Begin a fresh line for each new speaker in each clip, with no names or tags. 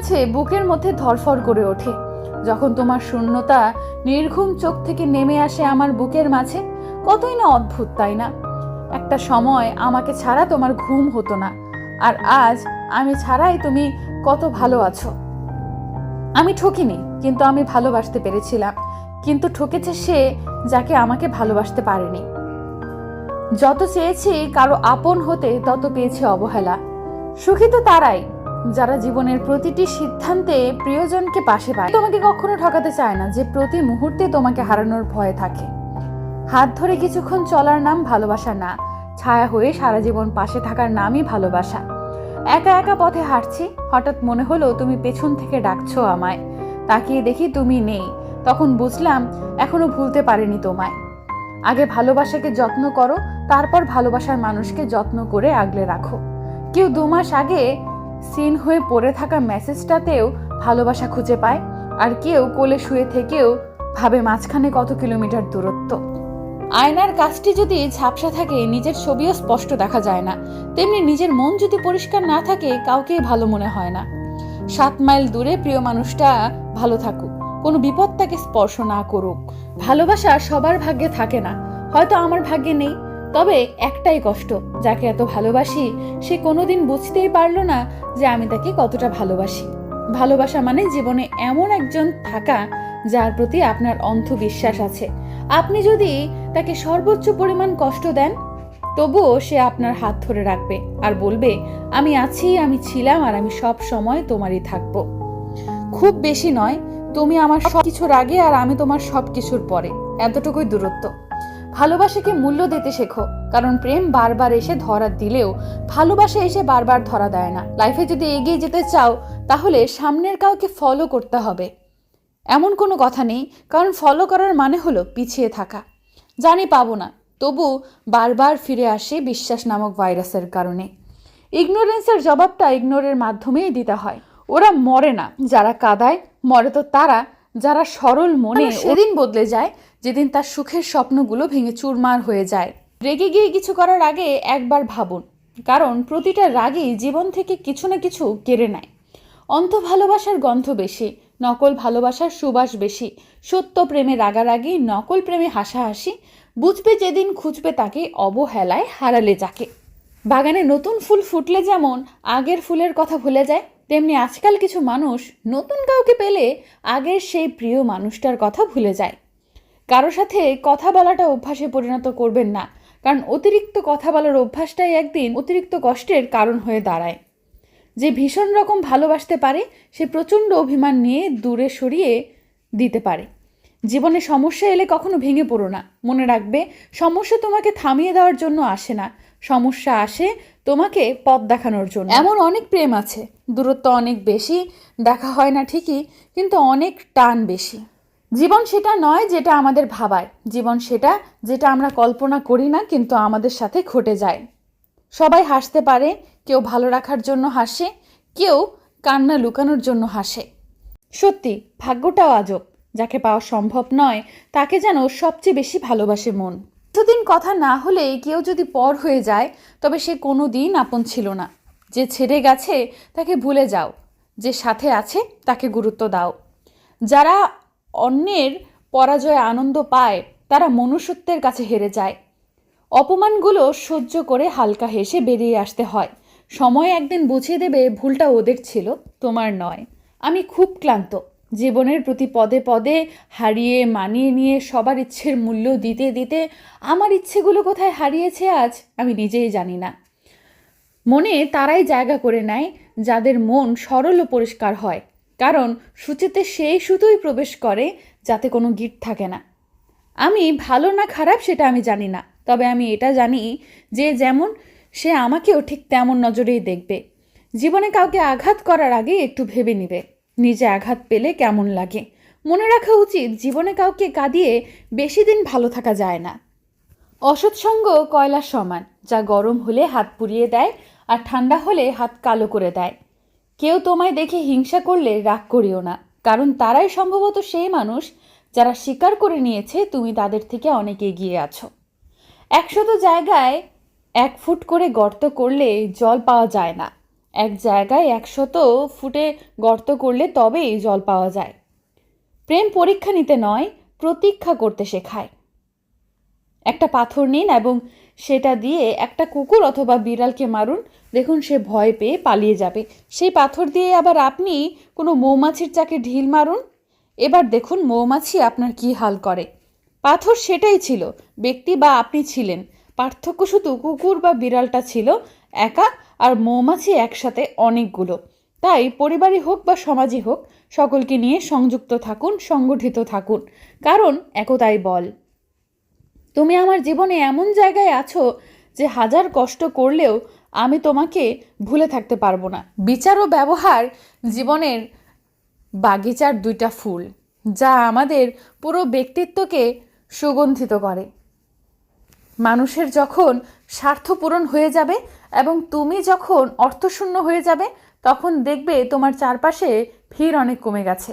মাঝে বুকের মধ্যে ধরফর করে ওঠে। যখন তোমার শূন্যতা নির্ঘুম চোখ থেকে নেমে আসে আমার বুকের মাঝে, কতই না অদ্ভুত, তাই না? একটা সময় আমাকে ছাড়া তোমার ঘুম হতো না, আর আজ আমি ছাড়াই তুমি কত ভালো আছো। আমি ঠকিনি, কিন্তু আমি ভালোবাসতে পেরেছিলাম, কিন্তু ঠকেছে সে যাকে আমাকে ভালোবাসতে পারেনি। যত চেয়েছি কারও আপন হতে, তত পেয়েছি অবহেলা। সুখী তো তারাই যারা জীবনের প্রতিটি সিদ্ধান্তে প্রিয়জনকে পাশে পায়, তোমাকে কখনো ঠকাতে চায় না যে প্রতি মুহূর্তে তোমাকে হারানোর ভয় থাকে। হাত ধরে কিছুক্ষণ চলার নাম ভালোবাসা না, ছায়া হয়ে সারা জীবন পাশে থাকার নামই ভালোবাসা। একা একা পথে হাঁটছি, হঠাৎ মনে হলো তুমি পেছন থেকে ডাকছো আমায়। তাকিয়ে দেখি তুমি নেই, তখন বুঝলাম এখনও ভুলতে পারিনি তোমায়। আগে ভালোবাসাকে যত্ন করো, তারপর ভালোবাসার মানুষকে যত্ন করে আগলে রাখো। কেউ দু মাস আগে সিন হয়ে পড়ে থাকা মেসেজটাতেও ভালোবাসা খুঁজে পায় আর কেউ কোলে শুয়ে থেকেও ভাবে মাঝখানে কত কিলোমিটার দূরত্ব। আয়নার কাজটি যদি ঝাপসা থাকে, নিজের ছবিও স্পষ্ট দেখা যায় না। তেমনি নিজের মন যদি পরিষ্কার না থাকে, কাউকেই ভালো মনে হয় না। সাত মাইল দূরে প্রিয় মানুষটা ভালো থাকুক, কোনো বিপদ তাকে স্পর্শ না করুক। ভালোবাসা সবার ভাগ্যে থাকে না। হয়তো আমার ভাগ্যে নেই তবে একটাই কষ্ট, যাকে এত ভালোবাসি, সে কোনোদিন বুঝতেই পারল না যে আমি তাকে কতটা ভালোবাসি। ভালোবাসা মানে জীবনে এমন একজন থাকা যার প্রতি আপনার অন্ধ বিশ্বাস আছে। আপনি যদি তাকে সর্বোচ্চ পরিমাণ কষ্ট দেন, তবুও সে আপনার হাত ধরে রাখবে আর বলবে, আমি আছি, আমি ছিলাম আর আমি সব সময় তোমারই থাকব। খুব বেশি নয়, তুমি আমার সব কিছুর আগে আর আমি তোমার সব কিছুর পরে। এতটুকুই দূরত্ব। ভালোবাসাকে মূল্য দিতে শেখো, কারণ প্রেম বারবার এসে ধরা দিলেও ভালোবাসা এসে বারবার ধরা দেয় না। লাইফে যদি এগিয়ে যেতে চাও, তাহলে সামনের কাউকে ফলো করতে হবে। এমন কোনো কথা নেই, কারণ ফলো করার মানে হলো পিছিয়ে থাকা। জানি পাবো না, তবু বারবার ফিরে আসে বিশ্বাস নামক ভাইরাসের কারণে। ইগনোরেন্সের জবাবটা ইগনোরের মাধ্যমেই দিতে হয়। ওরা মরে না, যারা কাদায়, মরে তো তারা যারা সরল মনে সেদিন বদলে যায় যেদিন তার সুখের স্বপ্নগুলো ভেঙে চুরমার হয়ে যায়। রেগে গিয়ে কিছু করার আগে একবার ভাবুন কারণ প্রতিটা রাগই জীবন থেকে কিছু না কিছু কেড়ে নেয়। অন্ত ভালোবাসার গন্ধ বেশি নকল ভালোবাসার সুবাস বেশি সত্য প্রেমে রাগারাগি নকল প্রেমে হাসাহাসি বুঝবে যেদিন খুঁজবে তাকে অবহেলায় হারালে যাকে। বাগানে নতুন ফুল ফুটলে যেমন আগের ফুলের কথা ভুলে যায় তেমনি আজকাল কিছু মানুষ নতুন কাউকে পেলে আগের সেই প্রিয় মানুষটার কথা ভুলে যায়। কারও সাথে কথা বলাটা অভ্যাসে পরিণত করবেন না, কারণ অতিরিক্ত কথা বলার অভ্যাসটাই একদিন অতিরিক্ত কষ্টের কারণ হয়ে দাঁড়ায়। যে ভীষণ রকম ভালোবাসতে পারে, সে প্রচণ্ড অভিমান নিয়ে দূরে সরিয়ে দিতে পারে। জীবনে সমস্যা এলে কখনো ভেঙে পড়ো না। মনে রাখবে, সমস্যা তোমাকে থামিয়ে দেওয়ার জন্য আসে না। সমস্যা আসে তোমাকে পথ দেখানোর জন্য। এমন অনেক প্রেম আছে। দূরত্ব অনেক বেশি, দেখা হয় না ঠিকই, কিন্তু অনেক টান বেশি। জীবন সেটা নয় যেটা আমাদের ভাবায়, জীবন সেটা যেটা আমরা কল্পনা করি না, কিন্তু আমাদের সাথে ঘটে যায়। সবাই হাসতে পারে, কেউ ভালো রাখার জন্য হাসে, কেউ কান্না লুকানোর জন্য হাসে। সত্যি, ভাগ্যটাও আজব, যাকে পাওয়া সম্ভব নয়, তাকে যেন সবচেয়ে বেশি ভালোবাসে মন। কিছুদিন কথা না হলে কেউ যদি পর হয়ে যায়, তবে সে কোনো দিন আপন ছিল না। যে ছেড়ে গেছে, তাকে ভুলে যাও। যে সাথে আছে, তাকে গুরুত্ব দাও। যারা অন্যের পরাজয়ে আনন্দ পায়, তারা মনুষ্যত্বের কাছে হেরে যায়। অপমানগুলো সহ্য করে হালকা হেসে বেরিয়ে আসতে হয়। সময় একদিন বুঝিয়ে দেবে, ভুলটা ওদের ছিল, তোমার নয়। আমি খুব ক্লান্ত। জীবনের প্রতি পদে পদে হারিয়ে, মানিয়ে নিয়ে সবার ইচ্ছের মূল্য দিতে দিতে আমার ইচ্ছেগুলো কোথায় হারিয়েছে আজ, আমি নিজেই জানি না। মনে তারাই জায়গা করে নেয় যাদের মন সরল ও পরিষ্কার হয়। কারণ সূচিতে সেই সুতোই প্রবেশ করে যাতে কোনো গিট থাকে না। আমি ভালো না খারাপ সেটা আমি জানি না, তবে আমি এটা জানি যে যেমন সে আমাকেও ঠিক তেমন নজরেই দেখবে। জীবনে কাউকে আঘাত করার আগে একটু ভেবে নিবে, নিজে আঘাত পেলে কেমন লাগে। মনে রাখা উচিত, জীবনে কাউকে কাঁদিয়ে বেশি দিন ভালো থাকা যায় না। অসৎসঙ্গ কয়লার সমান, যা গরম হলে হাত পুড়িয়ে দেয় আর ঠান্ডা হলে হাত কালো করে দেয়। কেউ তোমায় দেখে হিংসা করলে রাগ করিও না, কারণ তারাই সম্ভবত সেই মানুষ যারা স্বীকার করে নিয়েছে তুমি তাদের থেকে অনেক এগিয়ে আছো। একশত জায়গায় এক ফুট করে গর্ত করলে জল পাওয়া যায় না। এক জায়গায় একশত ফুটে গর্ত করলে তবেই জল পাওয়া যায়। প্রেম পরীক্ষা নিতে নয়, প্রতীক্ষা করতে শেখায়। একটা পাথর নিন এবং সেটা দিয়ে একটা কুকুর অথবা বিড়ালকে মারুন। দেখুন, সে ভয় পেয়ে পালিয়ে যাবে। সেই পাথর দিয়ে আবার আপনি কোনো মৌমাছির চাকে ঢিল মারুন। এবার দেখুন, মৌমাছি আপনার কি হাল করে। পাথর সেটাই ছিল, ব্যক্তি বা আপনি ছিলেন। পার্থক্য শুধু কুকুর বা বিড়ালটা ছিল, একা আর মৌমাছি একসাথে অনেকগুলো। তাই পরিবারই হোক বা সমাজই হোক, সকলকে নিয়ে সংযুক্ত থাকুন, সংগঠিত থাকুন। কারণ একতাই বল। তুমি আমার জীবনে এমন জায়গায় আছো যে হাজার কষ্ট করলেও আমি তোমাকে ভুলে থাকতে পারব না। বিচার ও ব্যবহার জীবনের বাগিচার দুইটা ফুল, যা আমাদের পুরো ব্যক্তিত্বকে সুগন্ধিত করে। মানুষের যখন স্বার্থ পূরণ হয়ে যাবে এবং তুমি যখন অর্থশূন্য হয়ে যাবে, তখন দেখবে তোমার চারপাশে ভিড় অনেক কমে গেছে।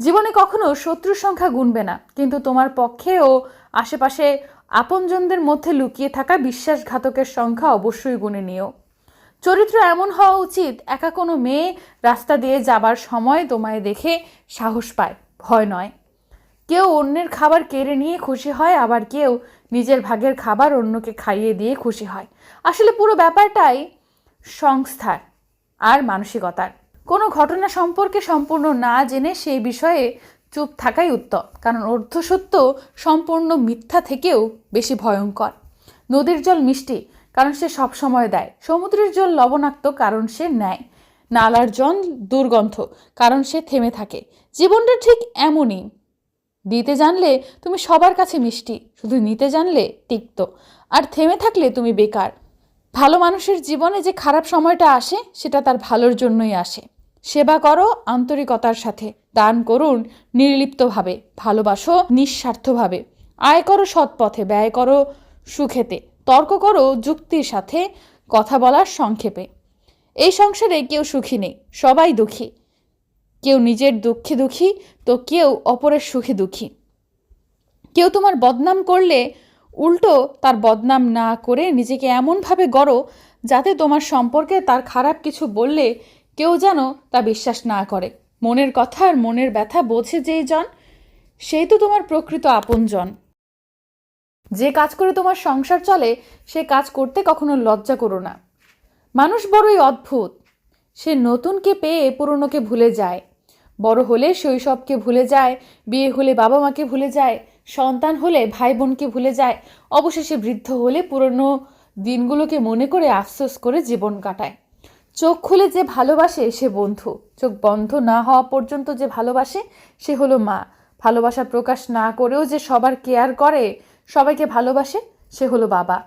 জীবনে কখনো শত্রুর সংখ্যা গুনবে না, কিন্তু তোমার পক্ষে ও আশেপাশে আপনজনদের মধ্যে লুকিয়ে থাকা বিশ্বাসঘাতকের সংখ্যা অবশ্যই গুনে নিও। চরিত্র এমন হওয়া উচিত, একা কোনো মেয়ে রাস্তা দিয়ে যাবার সময় তোমায় দেখে সাহস পায়, ভয় নয়। কেউ অন্যের খাবার কেড়ে নিয়ে খুশি হয়, আবার কেউ নিজের ভাগের খাবার অন্যকে খাইয়ে দিয়ে খুশি হয়। আসলে পুরো ব্যাপারটাই সংস্থার আর মানসিকতার। কোনো ঘটনা সম্পর্কে সম্পূর্ণ না জেনে সেই বিষয়ে চুপ থাকাই উত্তম, কারণ অর্ধসত্য সম্পূর্ণ মিথ্যা থেকেও বেশি ভয়ঙ্কর। নদীর জল মিষ্টি, কারণ সে সবসময় দেয়। সমুদ্রের জল লবণাক্ত, কারণ সে নেয় নালার জল দুর্গন্ধ, কারণ সে থেমে থাকে। জীবনটা ঠিক এমনই। দিতে জানলে তুমি সবার কাছে মিষ্টি, শুধু নিতে জানলে তিক্ত। আর থেমে থাকলে তুমি বেকার। ভালো মানুষের জীবনে যে খারাপ সময়টা আসে, সেটা তার ভালোর জন্যই আসে। সেবা করো আন্তরিকতার সাথে। দান করুন নির্লিপ্তভাবে, ভালোবাসো নিঃস্বার্থভাবে। আয় করো সৎ পথে ব্যয় করো সুখেতে। তর্ক করো যুক্তির সাথে, কথা বলার সংক্ষেপে। এই সংসারে কেউ সুখী নেই, সবাই দুঃখী। কেউ নিজের দুঃখে দুঃখী, তো কেউ অপরের সুখে দুঃখী। কেউ তোমার বদনাম করলে উল্টো তার বদনাম না করে নিজেকে এমনভাবে গড়ো যাতে তোমার সম্পর্কে তার খারাপ কিছু বললে কেউ যেন তা বিশ্বাস না করে। মনের কথা আর মনের ব্যথা বোঝে যেই জন, সেই তো তোমার প্রকৃত আপনজন। যে কাজ করে তোমার সংসার চলে, সে কাজ করতে কখনো লজ্জা করো না। মানুষ বড়ই অদ্ভুত। সে নতুনকে পেয়ে পুরনোকে ভুলে যায়। বড় হলে শৈশবকে ভুলে যায়, বিয়ে হলে বাবা মাকে ভুলে যায়, সন্তান হলে ভাই বোনকে ভুলে যায়, অবশেষে বৃদ্ধ হলে পুরনো দিনগুলোকে মনে করে আফসোস করে জীবন কাটায়। চোখ খুলে যে ভালোবাসে সে বন্ধু। চোখ বন্ধ না হওয়া পর্যন্ত যে ভালোবাসে, সে হলো মা। ভালোবাসা প্রকাশ না করেও যে সবার কেয়ার করে, সবাইকে ভালোবাসে, সে হলো বাবা।